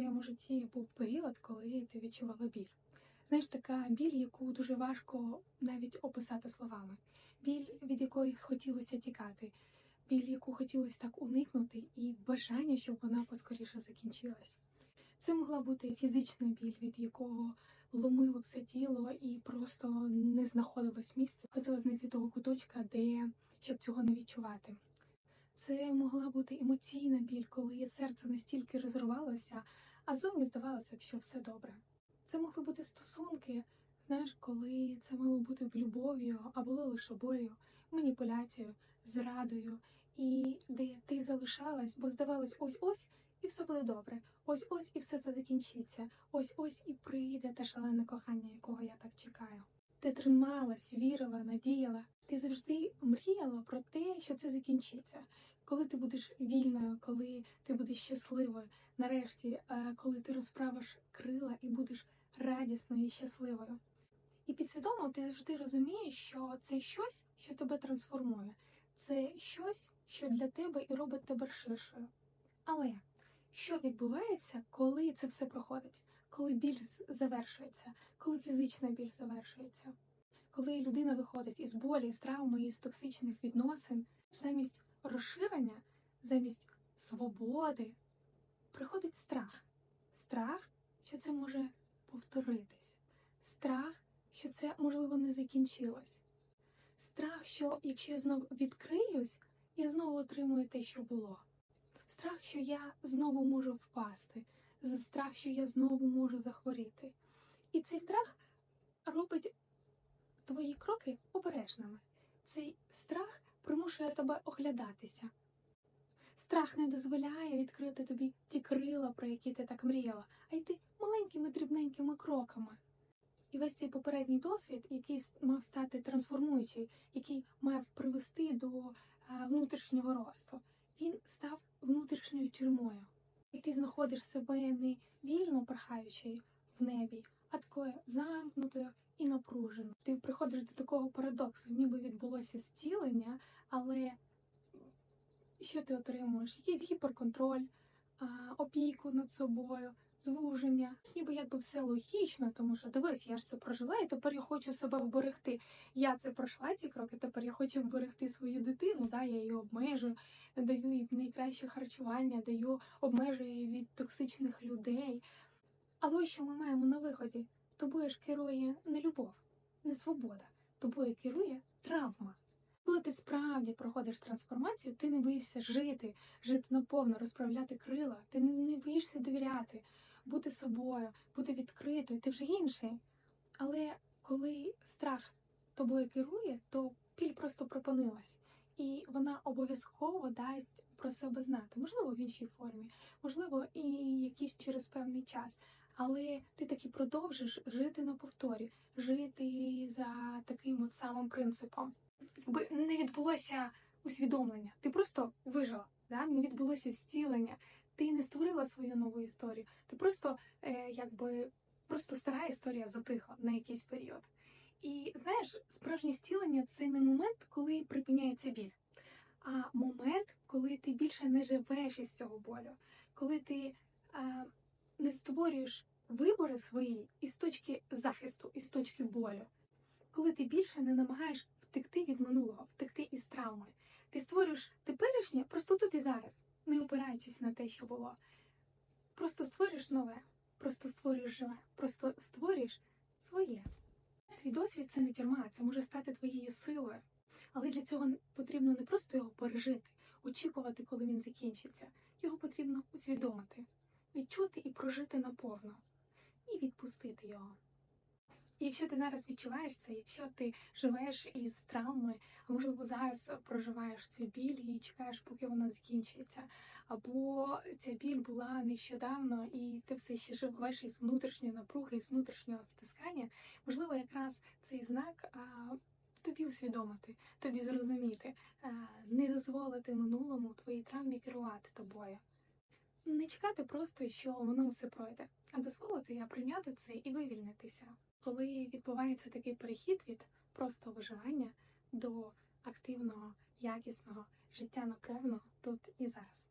твоєму житті був період, коли ти відчувала біль? Знаєш, така біль, яку дуже важко навіть описати словами, біль, від якої хотілося тікати, біль, яку хотілося так уникнути, і бажання, щоб вона поскоріше закінчилась. Це могла бути фізична біль, від якого ломило все тіло і просто не знаходилось місця. Хотіла знайти того куточка, де щоб цього не відчувати. Це могла бути емоційна біль, коли серце настільки розривалося, а зовні здавалося, що все добре. Це могли бути стосунки, знаєш, коли це мало бути любов'ю, а було лише болю, маніпуляцією, зрадою, і де ти залишалась, бо здавалось, ось-ось і все буде добре. Ось-ось і все це закінчиться. Ось-ось і прийде те шалене кохання, якого я так чекаю. Ти трималась, вірила, надіяла. Ти завжди мріяла про те, що це закінчиться. Коли ти будеш вільною, коли ти будеш щасливою, нарешті, е, коли ти розправиш крила і будеш радісною і щасливою. І підсвідомо ти завжди розумієш, що це щось, що тебе трансформує, це щось, що для тебе і робить тебе ширшою. Але що відбувається, коли це все проходить, коли біль завершується, коли фізична біль завершується, коли людина виходить із болі, з травми, із токсичних відносин, замість розширення, замість свободи, приходить страх. Страх, що це може повторитись, страх, що це можливо не закінчилось. Страх, що якщо я знову відкриюсь, я знову отримую те, що було. Страх, що я знову можу впасти, страх, що я знову можу захворіти. І цей страх робить твої кроки обережними. Цей страх примушує тебе оглядатися. Страх не дозволяє відкрити тобі ті крила, про які ти так мріяла, а йти маленькими дрібненькими кроками. І весь цей попередній досвід, який мав стати трансформуючий, який мав привести до е, внутрішнього росту, він став внутрішньою тюрмою. І ти знаходиш себе не вільно порхаючи в небі, а такою замкнутою і напруженою. Ти приходиш до такого парадоксу, ніби відбулося зцілення, але що ти отримуєш? Якийсь гіперконтроль, опіку над собою, звуження, ніби якби все логічно, тому що дивись, я ж це прожила, і тепер я хочу себе вберегти. Я це пройшла ці кроки, тепер я хочу вберегти свою дитину. Да, я її обмежую, даю їй найкраще харчування, даю обмежую її від токсичних людей. Але ось що ми маємо на виході? Тобою ж керує не любов, не свобода, тобою керує травма. Коли ти справді проходиш трансформацію, ти не боїшся жити, жити наповно, розправляти крила, ти не боїшся довіряти, бути собою, бути відкритою, ти вже інший. Але коли страх тобою керує, то біль просто припинилась, і вона обов'язково дасть про себе знати, можливо, в іншій формі, можливо, і якийсь через певний час. Але ти таки продовжиш жити на повторі, жити за таким от самим принципом. Якби не відбулося усвідомлення, ти просто вижила, да? не відбулося зцілення, ти не створила свою нову історію. Ти просто е, якби просто стара історія затихла на якийсь період. І знаєш, справжнє зцілення це не момент, коли припиняється біль, а момент, коли ти більше не живеш із цього болю, коли ти е, не створюєш вибори свої із точки захисту, із точки болю. Коли ти більше не намагаєш втекти від минулого, втекти із травми, ти створюєш теперішнє просто тут і зараз, не опираючись на те, що було. Просто створюєш нове, просто створюєш живе, просто створюєш своє. Твій досвід це не тюрма, це може стати твоєю силою. Але для цього потрібно не просто його пережити, очікувати, коли він закінчиться. Його потрібно усвідомити, відчути і прожити наповно, і відпустити його. І якщо ти зараз відчуваєш це, якщо ти живеш із травми, а можливо зараз проживаєш цю біль і чекаєш, поки вона закінчується, або ця біль була нещодавно, і ти все ще живеш із внутрішньої напруги, із внутрішнього стискання, можливо, якраз цей знак тобі усвідомити, тобі зрозуміти, не дозволити минулому твоїй травмі керувати тобою. Не чекати просто, що воно все пройде, а дозволити прийняти це і вивільнитися. Коли відбувається такий перехід від просто виживання до активного, якісного життя наповно тут і зараз.